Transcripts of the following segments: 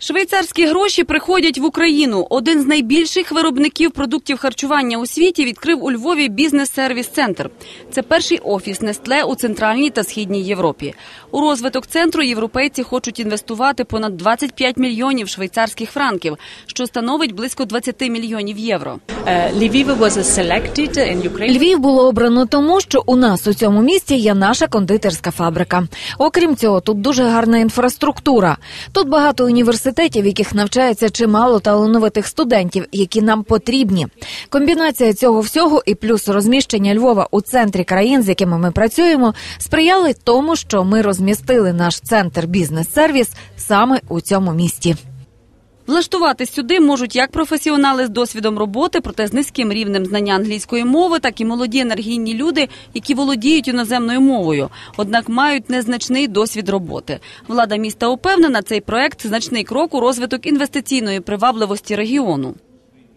Швейцарські гроші приходять в Україну. Один з найбільших виробників продуктів харчування у світі відкрив у Львові бізнес-сервіс-центр. Це перший офіс Нестле у центральній та східній Європі. У розвиток центру європейці хочуть інвестувати понад 25 мільйонів швейцарських франків, що становить близько 20 мільйонів євро. Ukraine. Львів було обрано тому, що у нас у цьому місті є наша кондитерська фабрика. Окрім цього, тут дуже гарна інфраструктура. Тут багато університетів, яких навчається чимало талановитих студентів, які нам потрібні. Комбінація цього всього і плюс розміщення Львова у центрі країн, з якими ми працюємо, сприяли тому, що ми розмістили наш центр бізнес-сервіс саме у цьому місті. Влаштуватись сюди можуть як професіонали з досвідом роботи, проте з низьким рівнем знання англійської мови, так і молоді енергійні люди, які володіють іноземною мовою, однак мають незначний досвід роботи. Влада міста упевнена, цей проект значний крок у розвиток інвестиційної привабливості регіону.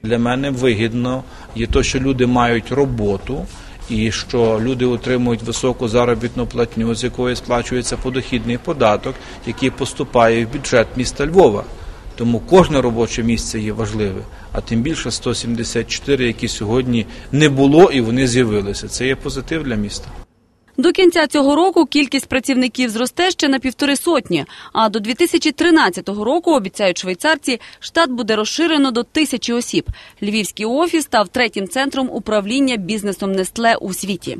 Для мене вигідно є те, що люди мають роботу. І що люди отримують високу заробітну платню, з якої сплачується подохідний податок, який поступає в бюджет міста Львова. Тому кожне робоче місце є важливе, а тим більше 174, які сьогодні не було і вони з'явилися. Це є позитив для міста. До кінця цього року кількість працівників зросте ще на півтори сотні. А до 2013 року, обіцяють швейцарці, штат буде розширено до тисячі осіб. Львівський офіс став третім центром управління бізнесом Нестле у світі.